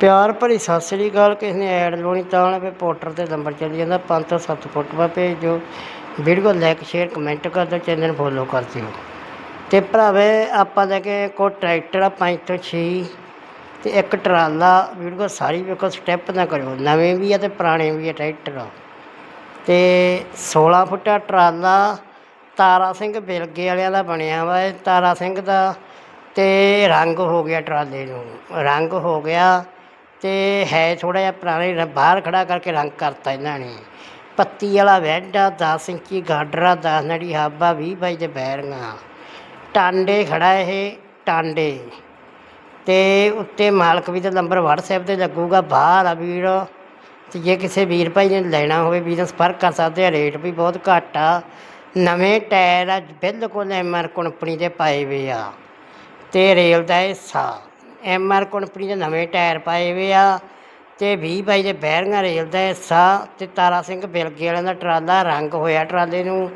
ਪਿਆਰ ਭਰੀ ਸਤਿ ਸ੍ਰੀ ਅਕਾਲ, ਕਿਸੇ ਨੇ ਐਡ ਲਾਉਣੀ ਤਾਂ ਵਾਲੇ ਵੀ ਪੋਰਟਰ ਤੇ ਨੰਬਰ ਚੱਲੀ ਜਾਂਦਾ, ਪੰਜ ਤੋਂ ਸੱਤ ਫੁੱਟ ਭੇਜ। ਦਿਓ ਵੀਡੀਓ ਲਾਈਕ, ਸ਼ੇਅਰ, ਕਮੈਂਟ ਕਰ ਦਿਓ, ਚੈਨਲ ਫੋਲੋ ਕਰ ਦਿਓ। ਤੇ ਭਰਾਵੇ, ਆਪਾਂ ਲੈ ਕੇ ਕੋ ਟਰੈਕਟਰ ਆ 5 ਤੋਂ 6 ਤੇ ਇੱਕ ਟਰਾਲਾ, ਵੀਡੀਓ ਸਾਰੀ ਵੇਖੋ, ਸਟੈਪ ਨਾ ਕਰਿਓ। ਨਵੇਂ ਵੀ ਆ ਤੇ ਪੁਰਾਣੇ ਵੀ ਆ ਟਰੈਕਟਰ। ਤੇ 16 ਫੁੱਟਾ ਟਰਾਲਾ, ਤਾਰਾ ਸਿੰਘ ਬਿਲਗੇ ਵਾਲਿਆਂ ਦਾ ਬਣਿਆ ਵਾ ਇਹ, ਤਾਰਾ ਸਿੰਘ ਦਾ। ਤੇ ਰੰਗ ਹੋ ਗਿਆ ਟਰਾਲੇ ਨੂੰ। ਰੰਗ ਹੋ ਗਿਆ ਤੇ ਹੈ ਥੋੜਾ ਜਿਹਾ ਪੁਰਾਣੇ ਬਾਹਰ ਖੜਾ ਕਰਕੇ ਰੰਗ ਕਰਤਾ ਇਹਨਾਂ ਨੇ। ਪੱਤੀ ਵਾਲਾ ਵੈਡ ਆ 10 ਇੰਚੀ ਗਾਡਰਾ 10 ਨੜੀ ਹਾਬਾ 20 ਬਾਈ ਦੇ ਬੈਰੀਆਂ। ਟਾਂਡੇ ਖੜਾ ਇਹ, ਟਾਂਡੇ। ਤੇ ਉੱਤੇ ਮਾਲਕ ਵੀ ਦਾ ਨੰਬਰ WhatsApp ਤੇ ਲੱਗੂਗਾ, ਬਾਹਰ ਆ ਵੀਰ। ਤੇ ਜੇ ਕਿਸੇ ਵੀਰ ਭਾਈ ਨੇ ਲੈਣਾ ਹੋਵੇ, ਵੀਰ ਨਾਲ ਸੰਪਰਕ ਕਰ ਸਕਦੇ ਆ, ਰੇਟ ਵੀ ਬਹੁਤ ਘੱਟ ਆ। ਨਵੇਂ ਟਾਇਰ ਆ, ਬਿਲਕੁਲ ਐਮਆਰ ਕੰਪਨੀ ਦੇ ਪਾਏ ਵੇ ਆ। ਤੇ ਰੇਲ ਦਾ ਹਿੱਸਾ। ਐਮਆਰ ਕੰਪਨੀ ਦੇ ਨਵੇਂ ਟਾਇਰ ਪਾਏ ਵੇ ਆ ਤੇ 20 ਬਾਈ ਦੇ ਬੈਰਿੰਗਾਂ ਰੇਲ ਦਾ ਹਿੱਸਾ ਤੇ ਤਾਰਾ ਸਿੰਘ ਬਿਲਗੇ ਵਾਲਿਆਂ ਦਾ ਟਰਾਲਾ ਰੰਗ ਹੋਇਆ ਟਰਾਲੇ ਨੂੰ।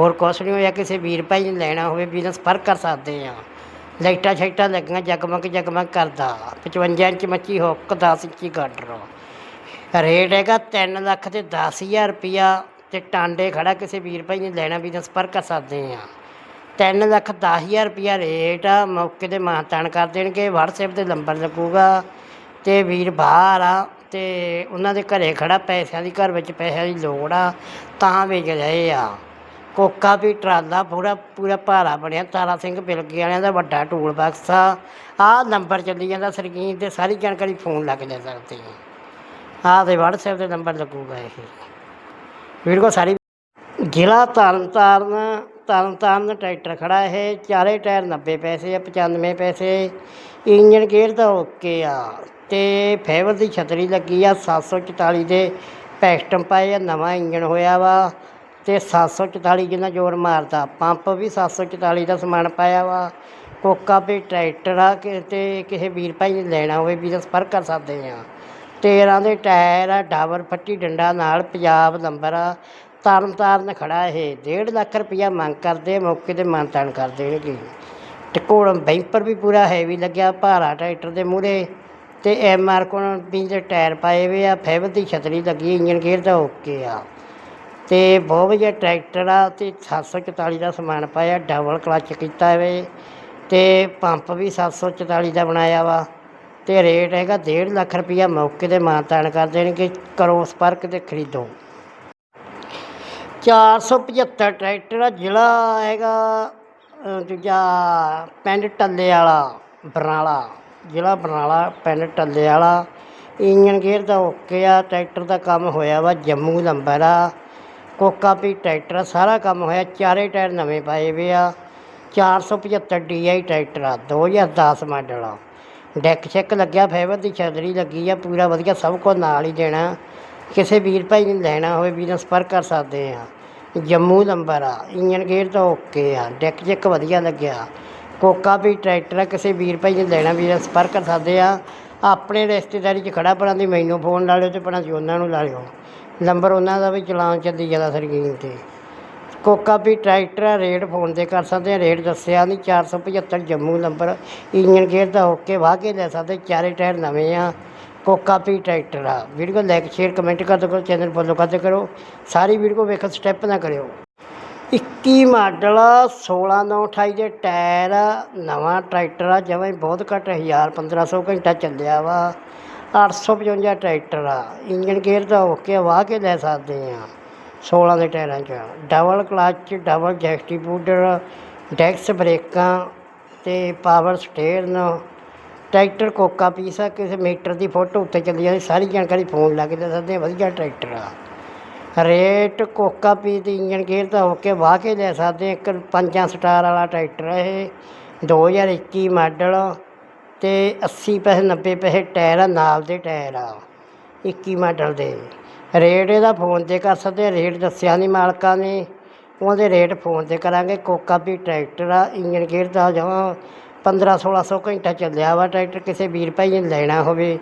ਹੋਰ ਕੁਛ ਨਹੀਂ ਹੋਇਆ, ਕਿਸੇ ਵੀਰ ਭਾਈ ਨੇ ਲੈਣਾ ਹੋਵੇ, ਬਿਜਨਸ ਪਰ ਕਰ ਸਕਦੇ ਆ। ਲਾਈਟਾਂ ਸ਼ਾਈਟਾਂ ਲੱਗੀਆਂ, ਜਗਮਗ ਜਗਮਗ ਕਰਦਾ। 55 ਇੰਚ ਮੱਚੀ ਹੁੱਕ 10 ਇੰਚੀ ਗਾਡਰ। ਰੇਟ ਹੈਗਾ 3 ਲੱਖ ਤੇ 10000 ਰੁਪਿਆ ਤੇ ਟਾਂਡੇ ਖੜਾ, ਕਿਸੇ ਵੀਰ ਭਾਈ ਨੇ ਲੈਣਾ, ਬਿਜਨਸ ਪਰ ਕਰ ਸਕਦੇ ਆ। ਤਿੰਨ ਲੱਖ 10000 ਰੁਪਿਆ ਰੇਟ ਆ, ਮੌਕੇ ਤੇ ਮਾਨਤਾਨ ਕਰ ਦੇਣਗੇ, WhatsApp ਤੇ ਨੰਬਰ ਲੱਗੂਗਾ ਤੇ ਵੀਰ ਬਾਹਰ ਆ ਤੇ ਉਹਨਾਂ ਦੇ ਘਰੇ ਖੜਾ, ਪੈਸਿਆਂ ਦੀ ਘਰ ਵਿੱਚ ਪੈਸਿਆਂ ਦੀ ਲੋੜ ਆ, ਤਾਂ ਵੇਚ ਰਹੇ ਆ। ਕੋਕਾ ਵੀ ਟਰਾਲਾ ਪੂਰਾ ਪੂਰਾ ਭਾਰਾ ਬਣਿਆ, ਤਾਰਾ ਸਿੰਘ ਬਿਲਗੇ ਵਾਲਿਆਂ ਦਾ ਵੱਡਾ ਟੂਲ ਬਾਕਸ ਆ। ਆਹ ਨੰਬਰ ਚੱਲੀ ਜਾਂਦਾ ਸਕਰੀਨ ਤੇ, ਸਾਰੀ ਜਾਣਕਾਰੀ ਫੋਨ ਲੱਗ ਜਾ ਸਕਦੇ ਆ ਆਹ ਤੇ WhatsApp ਤੇ ਨੰਬਰ ਲੱਗੂਗਾ ਇਹ। ਵੀਰ ਕੋ ਸਾਰੀ ਜ਼ਿਲ੍ਹਾ ਤਰਨਤਾਰਨ ਤਰਨ ਤਾਰਨ ਟਰੈਕਟਰ ਖੜਾ ਇਹ, ਚਾਰੇ ਟਾਇਰ 90 ਪੈਸੇ ਆ 95 ਪੈਸੇ। ਇੰਜਨ ਗੇਅਰ ਦਾ ਓਕੇ ਆ। ਤੇ ਫਾਈਬਰ ਦੀ ਛਤਰੀ ਲੱਗੀ ਆ 744 ਦੇ। ਪੈਸਟਮ ਪਾਏ ਆ, ਨਵਾਂ ਇੰਜਨ ਹੋਇਆ ਵਾ। ਤੇ 744 ਜਿੰਨਾ ਜ਼ੋਰ ਮਾਰਦਾ, ਪੰਪ ਵੀ 744 ਦਾ ਸਮਾਨ ਪਾਇਆ ਵਾ। ਕੋਕਾ ਵੀ ਟਰੈਕਟਰ ਆ, ਕਿ ਤੇ ਕਿਸੇ ਵੀਰ ਭਾਈ ਨੇ ਲੈਣਾ ਹੋਵੇ ਵੀ ਸੰਪਰਕ ਕਰ ਸਕਦੇ ਆ। 13 ਦੇ ਟਾਇਰ ਆ, ਡਾਬਰ ਫੱਟੀ ਡੰਡਾ ਨਾਲ, ਪੰਜਾਬ ਨੰਬਰ ਆ। ਤਾਰਨ ਤਾਰਨ ਖੜਾ ਇਹ। 1.5 ਲੱਖ ਰੁਪਇਆ ਮੰਗ ਕਰਦੇ, ਮੌਕੇ ਤੇ ਮਾਨਤਾਨ ਕਰ ਦੇਣਗੇ। ਤੇ ਬੈਂਪਰ ਵੀ ਪੂਰਾ ਹੈਵੀ ਲੱਗਿਆ, ਭਾਰਾ ਟਰੈਕਟਰ ਦੇ ਮੂਹਰੇ ਤੇ ਐਮ ਆਰ ਕੋਲ ਵੀ ਟਾਇਰ ਪਾਏ ਹੋਏ ਆ ਫਾਈਬਰ ਦੀ ਛਤਰੀ ਲੱਗੀ ਇੰਜਨ ਗੇਅਰ ਦਾ ਓਕੇ ਆ। ਤੇ ਬਹੁਤ ਵਧੀਆ ਟਰੈਕਟਰ ਆ ਤੇ 744 ਦਾ ਸਮਾਨ ਪਾਇਆ, ਡਬਲ ਕਲਚ ਕੀਤਾ ਹੋਵੇ ਤੇ ਪੰਪ ਵੀ 744 ਦਾ ਬਣਾਇਆ ਵਾ। ਤੇ ਰੇਟ ਹੈਗਾ 1.5 ਲੱਖ ਰੁਪਈਆ ਮੌਕੇ ਤੇ ਮਾਨਤਾਨ ਕਰ ਦੇਣਗੇ ਕਰੋ ਸਪਰਕ ਤੇ ਖਰੀਦੋ। 475 ਟਰੈਕਟਰ ਆ ਜ਼ਿਲ੍ਹਾ ਹੈਗਾ ਦੂਜਾ ਪਿੰਡ ਟੱਲੇ ਵਾਲਾ ਬਰਨਾਲਾ ਜ਼ਿਲ੍ਹਾ ਬਰਨਾਲਾ ਪਿੰਡ ਟੱਲੇ ਵਾਲਾ ਇੰਜਨ ਗੇਅਰ ਦਾ ਓਕੇ ਆ ਟਰੈਕਟਰ ਦਾ ਕੰਮ ਹੋਇਆ ਵਾ ਜੰਮੂ ਨੰਬਰ ਆ। ਕੋਕਾ ਵੀ ਟਰੈਕਟਰ ਆ, ਸਾਰਾ ਕੰਮ ਹੋਇਆ ਚਾਰੇ ਟਾਇਰ ਨਵੇਂ ਪਾਏ ਵੇ ਆ। 475 DI ਟਰੈਕਟਰ ਆ 2010 ਮਾਡਲ ਆ। ਡੈਕ ਚੈੱਕ ਲੱਗਿਆ ਫਾਈਬਰ ਦੀ ਛਤਰੀ ਲੱਗੀ ਆ ਪੂਰਾ ਵਧੀਆ ਸਭ ਕੁਝ ਨਾਲ ਹੀ ਦੇਣਾ। ਕਿਸੇ ਵੀਰ ਭਾਈ ਨੇ ਲੈਣਾ ਹੋਵੇ ਵੀਰ ਨਾਲ ਸੰਪਰਕ ਕਰ ਸਕਦੇ ਆ। ਜੰਮੂ ਨੰਬਰ ਆ। ਇੰਜਨ ਗੇਅਰ ਤਾਂ ਓਕੇ ਆ। ਡੈਕ ਚੈੱਕ ਵਧੀਆ ਲੱਗਿਆ। ਕੋਕਾ ਵੀ ਟਰੈਕਟਰ ਆ। ਕਿਸੇ ਵੀਰ ਭਾਈ ਨੇ ਲੈਣਾ ਵੀਰ, ਸੰਪਰਕ ਕਰ ਸਕਦੇ ਆ। ਆਪਣੇ ਰਿਸ਼ਤੇਦਾਰੀ 'ਚ ਖੜਾ ਪਰਾਂ ਦੀ ਮੈਨੂੰ ਫੋਨ ਲਾ ਲਿਓ ਤੇ ਪਰਾਂ ਦੀ ਉਹਨਾਂ ਨੂੰ ਲਾ ਲਿਓ। ਨੰਬਰ ਉਹਨਾਂ ਦਾ ਵੀ ਚਲਾਨ ਚੱਲੀ ਜਾਂਦਾ ਸਕਰੀਨ ਤੇ। ਕੋਕਾ ਵੀ ਟਰੈਕਟਰ ਆ। ਰੇਟ ਫੋਨ ਤੇ ਕਰ ਸਕਦੇ ਆ। ਰੇਟ ਦੱਸਿਆ ਨਹੀਂ 475 ਜੰਮੂ ਨੰਬਰ। ਇੰਜਨ ਗੇਅਰ ਦਾ ਓਕੇ, ਵਾਹ ਕੇ ਲੈ ਸਕਦੇ। ਚਾਰੇ ਟਾਇਰ ਨਵੇਂ ਆ। ਕੋਕਾ ਵੀ ਟਰੈਕਟਰ ਆ। ਵੀਡੀਓ ਲਾਈਕ ਸ਼ੇਅਰ ਕਮੈਂਟ ਕਰਦੇ ਕਰੋ ਚੈਨਲ ਫੋਲੋ ਕਰਦੇ ਕਰੋ ਸਾਰੀ ਵੀਡੀਓ ਵੇਖੋ ਸਟੈਪ ਨਾ ਕਰਿਓ। 21 ਮਾਡਲ 16 ਨੌ 28 ਦੇ ਟਾਇਰ ਆ, ਨਵਾਂ ਟਰੈਕਟਰ ਆ ਜਿਵੇਂ ਬਹੁਤ ਘੱਟ 1000 1500 ਘੰਟਾ ਚੱਲਿਆ ਵਾ। 855 ਟਰੈਕਟਰ ਆ। ਇੰਜਨ ਗੇਅਰ ਤਾਂ ਓਕੇ ਵਾਹ ਕੇ ਲੈ ਸਕਦੇ ਆ। 16 ਦੇ ਟਾਇਰਾਂ 'ਚ। ਡਬਲ ਕਲਚ ਡਬਲ ਜੈਕਸਟੀਬੂਡਰ ਡੈਕਸ ਬ੍ਰੇਕਾਂ ਤੇ ਪਾਵਰ ਸਟੇਅਰਨ ਟਰੈਕਟਰ ਕੋਕਾ ਪੀਸ ਆ ਕਿਸੇ ਮੀਟਰ ਦੀ ਫੋਟੋ ਉੱਤੇ ਚੱਲੀ ਜਾਂਦੀ, ਸਾਰੀ ਜਾਣਕਾਰੀ ਫੋਨ ਲਾ ਕੇ ਦੇ ਸਕਦੇ ਆ, ਵਧੀਆ ਟਰੈਕਟਰ ਆ। ਰੇਟ ਕੋਕਾ ਪੀਸ ਦੀ ਇੰਜਨ ਗੇਅਰ ਤਾਂ ਹੋ ਕੇ ਵਾਹ ਕੇ ਲੈ ਸਕਦੇ ਇੱਕ ਪੰਜਾਂ ਸਟਾਰ ਵਾਲਾ ਟਰੈਕਟਰ ਆ ਇਹ 2021 ਮਾਡਲ ਤੇ 80 ਪੈਸੇ 90 ਪੈਸੇ ਟਾਇਰ ਆ, ਨਾਲ ਦੇ ਟਾਇਰ ਆ 21 ਮਾਡਲ ਦੇ। ਰੇਟ ਇਹਦਾ ਫੋਨ ਤੇ ਕਰ ਸਕਦੇ ਰੇਟ ਦੱਸਿਆ ਨਹੀਂ ਮਾਲਕਾਂ ਨੇ, ਉਹਦੇ ਰੇਟ ਫੋਨ ਤੇ ਕਰਾਂਗੇ, ਕੋਕਾ ਵੀ ਟਰੈਕਟਰ ਆ ਇੰਜਨ ਗੇਅਰ ਦਾ ਜਮਾਂ 15 1600 ਘੰਟਾ ਚੱਲਿਆ ਵਾ, ਟਰੈਕਟਰ ਕਿਸੇ ਵੀਰ ਭਾਈ ਨੇ ਲੈਣਾ ਹੋਵੇ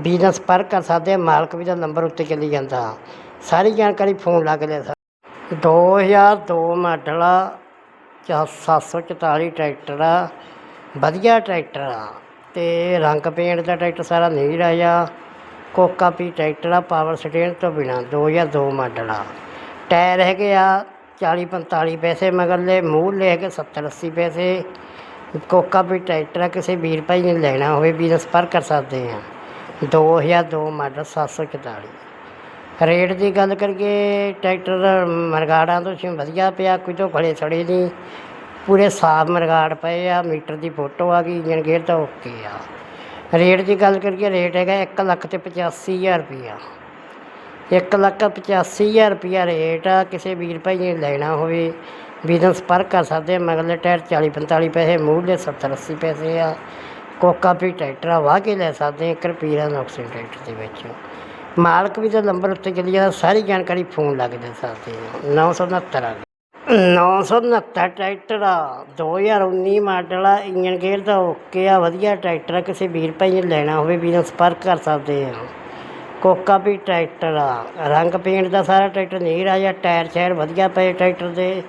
ਬਿਜ਼ਨਸ ਸੰਪਰਕ ਕਰ ਸਕਦੇ ਆ, ਮਾਲਕ ਵੀ ਦਾ ਨੰਬਰ ਉੱਤੇ ਚੱਲੀ ਜਾਂਦਾ। ਸਾਰੀ ਜਾਣਕਾਰੀ ਫੋਨ ਲਾ ਕੇ ਲੈ ਸਕਦੇ 2002 ਮਾਡਲ ਆ ਚਾ- 744 ਟਰੈਕਟਰ ਆ, ਵਧੀਆ ਟਰੈਕਟਰ ਆ। ਤੇ ਰੰਗ ਪੇਂਟ ਦਾ ਟਰੈਕਟਰ ਸਾਰਾ ਨੀਰ ਆਇਆ ਕੋਕਾ ਪੀ ਟਰੈਕਟਰ ਆ ਪਾਵਰ ਸਟੇਅਰ ਤੋਂ ਬਿਨਾ 2002 ਮਾਡਲ ਆ। ਟਾਇਰ ਹੈਗੇ ਆ 40 45 ਪੈਸੇ, ਮਗਰਲੇ ਮੂਹਰਲੇ ਹੈਗੇ 70 80 ਪੈਸੇ ਕੋਕਾ ਵੀ ਟਰੈਕਟਰ ਆ, ਕਿਸੇ ਵੀਰ ਭਾਈ ਨੇ ਲੈਣਾ ਹੋਵੇ ਵੀ ਸੰਪਰਕ ਕਰ ਸਕਦੇ ਆ। 2002 ਮਾਡਲ 744 ਰੇਟ ਦੀ ਗੱਲ ਕਰੀਏ, ਟਰੈਕਟਰ ਮਰਗਾੜਾਂ ਤੋਂ ਸੀ ਵਧੀਆ ਪਿਆ ਕੋਈ ਤੋਂ ਖੜੇ ਸੜੇ ਨਹੀਂ। ਪੂਰੇ ਸਾਫ਼ ਮਰਗਾੜ ਪਏ ਆ, ਮੀਟਰ ਦੀ ਫੋਟੋ ਆ ਗਈ ਇੰਜਨ ਗੇਅਰ ਤਾਂ ਓਕੇ ਆ। ਰੇਟ ਦੀ ਗੱਲ ਕਰੀਏ, ਰੇਟ ਹੈਗਾ 1 ਲੱਖ ਤੇ 85000 ਰੁਪਈਆ ਇੱਕ ਲੱਖ ਪਚਾਸੀ ਹਜ਼ਾਰ ਰੁਪਈਆ ਰੇਟ ਆ, ਕਿਸੇ ਵੀਰ ਭਾਈ ਨੇ ਲੈਣਾ ਹੋਵੇ ਬਿਜ਼ਨਸ ਸੰਪਰਕ ਕਰ ਸਕਦੇ ਆ ਮਗਰਲੇ ਟਾਇਰ 40 45 ਪੈਸੇ, ਮੂਹਰਲੇ 70 80 ਪੈਸੇ ਆ। ਕੋਕਾ ਵੀ ਟਰੈਕਟਰ ਆ, ਵਾਹ ਕੇ ਲੈ ਸਕਦੇ ਆ ਇੱਕ ਰੁਪਈਆ ਟਰੈਕਟਰ ਦੇ ਵਿੱਚ। ਮਾਲਕ ਵੀ ਤਾਂ ਨੰਬਰ ਉੱਤੇ ਚਲੀ ਜਾਂਦਾ, ਸਾਰੀ ਜਾਣਕਾਰੀ ਫੋਨ ਲੱਗ ਦੇ ਸਕਦੇ ਆ। 969 ਆ 969 ਟਰੈਕਟਰ ਆ। 2019 ਮਾਡਲ ਆ ਇੰਜਨ ਗੇਅਰ ਦਾ ਓਕੇ ਆ, ਵਧੀਆ ਟਰੈਕਟਰ ਆ, ਕਿਸੇ ਵੀਰ ਭਾਈ ਨੇ ਲੈਣਾ ਹੋਵੇ ਬਿਜ਼ਨਸ ਸੰਪਰਕ ਕਰ ਸਕਦੇ ਆ ਕੋਕਾ ਵੀ ਟਰੈਕਟਰ ਆ। ਰੰਗ ਪੇਂਟ ਦਾ ਸਾਰਾ ਟਰੈਕਟਰ ਨਹੀਂ ਰਾਜਾ ਟਾਇਰ ਸ਼ਾਇਰ ਵਧੀਆ ਪਏ ਟਰੈਕਟਰ ਦੇ।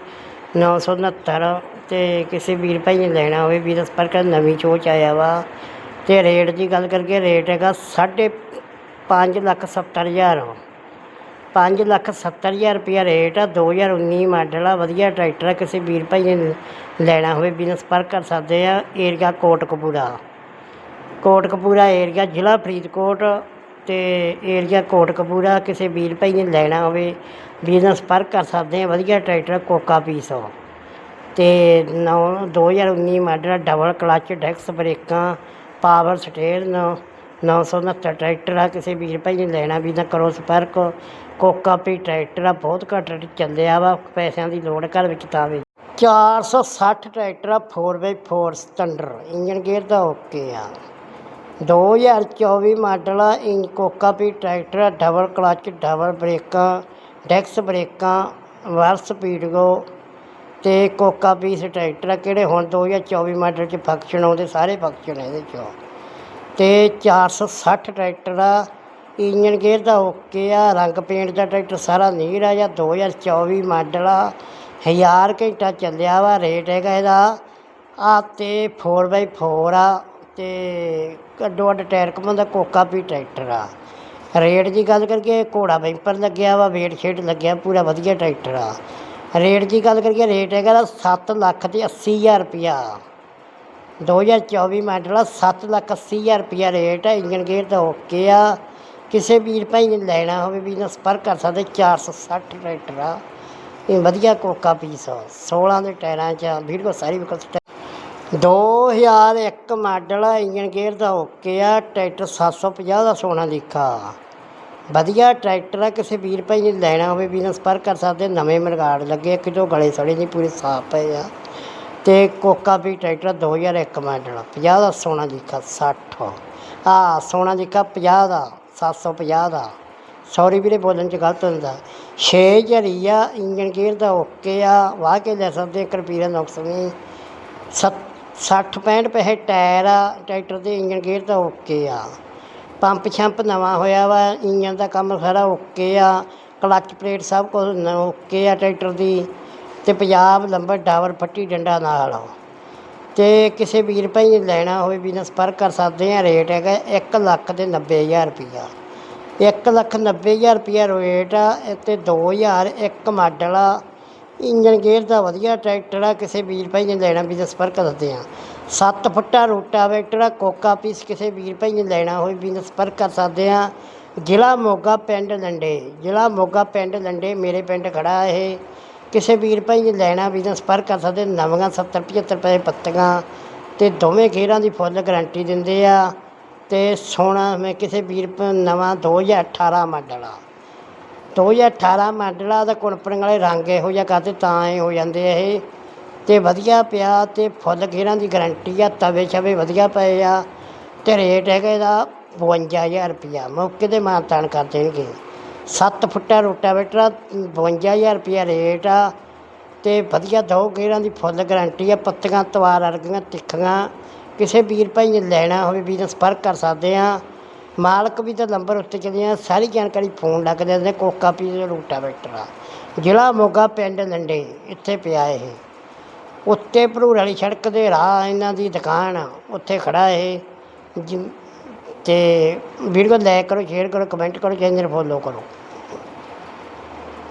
969 ਤੇ ਕਿਸੇ ਵੀਰ ਭਾਈ ਨੇ ਲੈਣਾ ਹੋਵੇ, ਵੀਰ ਸੰਪਰਕ ਨਵੀਂ ਚੋਚ ਆਇਆ ਵਾ। ਤੇ ਰੇਟ ਦੀ ਗੱਲ ਕਰਕੇ ਰੇਟ ਹੈਗਾ ਸਾਢੇ ਪੰਜ ਲੱਖ ਸੱਤਰ ਹਜ਼ਾਰ। ਪੰਜ ਲੱਖ ਸੱਤਰ ਹਜ਼ਾਰ ਰੁਪਇਆ ਰੇਟ ਆ 2019 ਮਾਡਲ ਆ, ਵਧੀਆ ਟਰੈਕਟਰ ਆ, ਕਿਸੇ ਵੀਰ ਭਾਈ ਨੇ ਲੈਣਾ ਹੋਵੇ ਬਿਜ਼ਨਸ ਸੰਪਰਕ ਕਰ ਸਕਦੇ ਆ, ਏਰੀਆ ਕੋਟਕਪੂਰਾ। ਕੋਟਕਪੂਰਾ ਏਰੀਆ ਜ਼ਿਲ੍ਹਾ ਫਰੀਦਕੋਟ। ਅਤੇ ਏਰੀਆ ਕੋਟਕਪੂਰਾ ਕਿਸੇ ਵੀਰ ਭਾਈ ਨੇ ਲੈਣਾ ਹੋਵੇ ਬਿਜ਼ਨਸ ਸੰਪਰਕ ਕਰ ਸਕਦੇ ਹਾਂ ਵਧੀਆ ਟਰੈਕਟਰ ਕੋਕਾ ਕੋਕਾ ਪੀਸੋ ਅਤੇ ਨੌ 2019 ਮਾਡਲ ਆ, ਡਬਲ ਕਲਚ ਡੈਕਸ ਬ੍ਰੇਕਾਂ ਪਾਵਰ ਸਟੇਅਰ 969 ਟਰੈਕਟਰ ਆ ਕਿਸੇ ਵੀਰ ਭਾਈ ਨੇ ਲੈਣਾ ਵੀ ਤਾਂ ਕਰੋ ਸੰਪਰਕ। ਕੋਕਾ ਪੀ ਟਰੈਕਟਰ ਆ ਬਹੁਤ ਘੱਟ ਰੇਟ ਚੱਲਿਆ ਵਾ ਪੈਸਿਆਂ ਦੀ ਲੋੜ ਘਰ ਵਿੱਚ ਤਾਂ ਵੀ। 460 ਟਰੈਕਟਰ ਆ 4x4 ਸਟੈਂਡਰ ਇੰਜਨ ਗੇਅਰ ਦਾ ਓਕੇ ਆ। 2024 ਮਾਡਲ ਆ ਇਨ ਕੋਕਾ ਪੀ ਟਰੈਕਟਰ ਆ ਡਬਲ ਕਲਚ, ਡਬਲ ਬ੍ਰੇਕਾਂ, ਡੈਕਸ ਬ੍ਰੇਕਾਂ ਵਰ ਸਪੀਡਗੋ ਤੇ ਕੋਕਾ ਪੀਸ ਟਰੈਕਟਰ ਆ, ਕਿਹੜੇ ਹੁਣ 2024 ਮਾਡਲ ਚ ਫੰਕਸ਼ਨ ਆਉਂਦੇ, ਸਾਰੇ ਫੰਕਸ਼ਨ ਇਹਦੇ ਚ। ਤੇ 460 ਟਰੈਕਟਰ ਆ ਇੰਜਨ ਗੇਅਰ ਦਾ ਓਕੇ ਆ, ਰੰਗ ਪੇਂਟ ਦਾ ਟਰੈਕਟਰ ਸਾਰਾ ਨੀਰ ਆ, ਜਾਂ 2024 ਮਾਡਲ ਆ, ਹਜ਼ਾਰ ਘੰਟਾ ਚੱਲਿਆ ਵਾ ਰੇਟ ਹੈਗਾ ਇਹਦਾ। ਆ ਤੇ 4x4 ਆ ਤੇ ਅੱਡੋ ਅੱਡ ਟਾਇਰ ਘੁੰਮਾਉਂਦਾ ਕੋਕਾ ਵੀ ਟਰੈਕਟਰ ਆ। ਰੇਟ ਦੀ ਗੱਲ ਕਰੀਏ ਘੋੜਾ ਬੈਂਪਰ ਲੱਗਿਆ ਵਾ ਵੇਟ ਸ਼ੇਟ ਲੱਗਿਆ ਪੂਰਾ ਵਧੀਆ ਟਰੈਕਟਰ ਆ। ਰੇਟ ਦੀ ਗੱਲ ਕਰੀਏ ਰੇਟ ਹੈਗਾ ਇਹਦਾ 7 ਲੱਖ ਤੇ 80 ਹਜ਼ਾਰ ਰੁਪਿਆ 2024 ਮਾਡਲ ਆ 7 ਲੱਖ 80 ਹਜ਼ਾਰ ਰੁਪਿਆ ਰੇਟ ਆ ਇੰਜਨ ਗੇਅਰ ਤਾਂ ਓਕੇ ਆ। ਕਿਸੇ ਵੀਰ ਭਾਈ ਨੇ ਲੈਣਾ ਹੋਵੇ ਵੀ ਨਾ ਸੰਪਰਕ ਕਰ ਸਕਦੇ 460 ਟਰੈਕਟਰ ਆ। ਇਹ ਵਧੀਆ ਕੋਕਾ ਪੀਸ ਆ 16 ਦੇ ਟਾਇਰਾਂ 'ਚ ਆ, ਵੀਡੀਓ ਸਾਰੀ ਦੋ ਹਜ਼ਾਰ ਇੱਕ ਮਾਡਲ ਆ ਇੰਜਨ ਗੇਅਰ ਦਾ ਓਕੇ ਆ, ਟਰੈਕਟਰ 750 ਦਾ ਸੋਨਾ ਲਿਖਾ। ਵਧੀਆ ਟਰੈਕਟਰ ਆ, ਕਿਸੇ ਵੀਰ ਭਾਈ ਨੇ ਲੈਣਾ ਹੋਵੇ ਵੀ ਨਾ ਸੰਪਰਕ ਕਰ ਸਕਦੇ, ਨਵੇਂ ਮਰਗਾੜ ਲੱਗੇ ਕਿਤੋਂ ਗਲੇ ਸੜੇ ਨਹੀਂ, ਪੂਰੇ ਸਾਫ਼ ਪਏ ਆ। ਤੇ ਕੋਕਾ ਵੀ ਟਰੈਕਟਰ 2001 ਮਾਡਲ 50 ਦਾ ਸੋਨਾ ਲਿਖਾ 60 ਆ ਸੋਨਾ ਲਿਖਾ 50 ਦਾ 750 ਦਾ। ਸੌਰੀ ਵੀਰੇ, ਬੋਲਣ ਚ ਗਲਤ ਹੁੰਦਾ। 6 ਆ ਇੰਜਨ ਗੇਅਰ ਦਾ ਓਕੇ ਆ, ਵਾਹ ਕੇ ਲੈ ਸਕਦੇ, ਇੱਕ ਰੁਪਈਆ ਨੁਕਸ ਨਹੀਂ। ਸੱਤ 60 65 ਪੈਸੇ ਟਾਇਰ ਆ, ਟਰੈਕਟਰ ਦੇ ਇੰਜਨ ਗੇਅਰ ਤਾਂ ਓਕੇ ਆ। ਪੰਪ ਛੰਪ ਨਵਾਂ ਹੋਇਆ ਵਾ ਇੰਜਨ ਦਾ ਕੰਮ ਸਾਰਾ ਓਕੇ ਆ। ਕਲਚ ਪਲੇਟ ਸਭ ਕੁਝ ਓਕੇ ਆ ਟਰੈਕਟਰ ਦੀ। ਤੇ ਪੰਜਾਬ ਲੰਬਰ ਡਾਵਰ ਫੱਟੀ ਡੰਡਾ ਨਾਲ। ਤੇ ਕਿਸੇ ਵੀਰ ਭਾਈ ਨੇ ਲੈਣਾ ਹੋਵੇ ਬਿਜ਼ਨਸ ਸੰਪਰਕ ਕਰ ਸਕਦੇ ਆ, ਰੇਟ ਹੈਗਾ 1 ਲੱਖ ਤੇ 90000 ਰੁਪਈਆ 1 ਲੱਖ 90000 ਰੁਪਈਆ ਰੇਟ ਆ ਤੇ 2001 ਮਾਡਲ ਆ। ਇੰਜਨ ਗੇਅਰ ਦਾ ਵਧੀਆ ਟਰੈਕਟਰ ਆ, ਕਿਸੇ ਵੀਰ ਭਾਈ ਨੇ ਲੈਣਾ ਵੀ ਤਾਂ ਸੰਪਰਕ ਕਰਦੇ ਆ। 7 ਫੁੱਟਾ ਰੋਟਾਵੇਟਰ ਆ ਕੋਕਾ ਪੀਸ ਕਿਸੇ ਵੀਰ ਭਾਈ ਨੇ ਲੈਣਾ ਹੋਵੇ ਵੀ ਤਾਂ ਸੰਪਰਕ ਕਰ ਸਕਦੇ ਆ। ਜ਼ਿਲ੍ਹਾ ਮੋਗਾ ਪਿੰਡ ਲੰਡੇ, ਜ਼ਿਲ੍ਹਾ ਮੋਗਾ ਪਿੰਡ ਲੰਡੇ ਮੇਰੇ ਪਿੰਡ ਖੜਾ ਇਹ। ਕਿਸੇ ਵੀਰ ਭਾਈ ਨੇ ਲੈਣਾ ਵੀ ਤਾਂ ਸੰਪਰਕ ਕਰ ਸਕਦੇ, ਨਵੀਆਂ 70 75 ਰੁਪਏ ਪੱਤੀਆਂ ਤੇ ਦੋਵੇਂ ਗੇਅਰਾਂ ਦੀ ਫੁੱਲ ਗਾਰੰਟੀ ਦਿੰਦੇ ਆ ਤੇ ਸੋਨਾ ਮੈਂ ਕਿਸੇ ਵੀਰ ਪ- ਨਵਾਂ 2018 ਮਾਡਲ ਆ। 2018 ਮਾਡਲ ਆ ਦਾ ਕੁਣਪਣ ਵਾਲੇ ਰੰਗ ਇਹੋ ਜਿਹਾ ਕਰਦੇ ਤਾਂ ਇਹ ਹੋ ਜਾਂਦੇ ਆ ਇਹ। ਅਤੇ ਵਧੀਆ ਪਿਆ ਅਤੇ ਫੁੱਲ ਗੇਅਰਾਂ ਦੀ ਗਰੰਟੀ ਆ, ਤਵੇ ਛਵੇ ਵਧੀਆ ਪਏ ਆ ਅਤੇ ਰੇਟ ਹੈਗਾ ਇਹਦਾ ਬਵੰਜਾ ਹਜ਼ਾਰ ਰੁਪਈਆ ਮੌਕੇ ਤੇ ਮਾਨਤਾਨ ਕਰ ਦੇਣਗੇ। 7 ਫੁੱਟਾ ਰੋਟਾਵੇਟਰ ਆ 52000 ਰੁਪਇਆ ਰੇਟ ਆ ਅਤੇ ਵਧੀਆ ਦੋ ਗੇਅਰਾਂ ਦੀ ਫੁੱਲ ਗਰੰਟੀ ਆ, ਪੱਤੀਆਂ, ਤਵਾਰ ਵਰਗੀਆਂ ਤਿੱਖੀਆਂ। ਕਿਸੇ ਵੀਰ ਭਾਈ ਨੇ ਲੈਣਾ ਹੋਵੇ ਵੀ ਸੰਪਰਕ ਕਰ ਸਕਦੇ ਆ। ਮਾਲਕ ਵੀ ਤਾਂ ਨੰਬਰ ਉੱਤੇ ਚਲੇ ਆ, ਸਾਰੀ ਜਾਣਕਾਰੀ ਫੋਨ ਲੱਗ ਜਾਂਦੇ ਕੋਕਾ ਪੀ ਦੇ ਰੋਟਾਵੇਟਰ ਆ। ਜ਼ਿਲ੍ਹਾ ਮੋਗਾ ਪਿੰਡ ਲੰਡੇ ਇੱਥੇ ਪਿਆ ਇਹ। ਉੱਤੇ ਭਰੂਰ ਵਾਲੀ ਸੜਕ ਦੇ ਰਾਹ ਇਹਨਾਂ ਦੀ ਦੁਕਾਨ ਆ, ਉੱਥੇ ਖੜਾ ਇਹ। ਜਿ- ਤੇ ਵੀਡੀਓ ਲਾਈਕ ਕਰੋ ਸ਼ੇਅਰ ਕਰੋ ਕਮੈਂਟ ਕਰੋ, ਚੈਨਲ ਫੋਲੋ ਕਰੋ।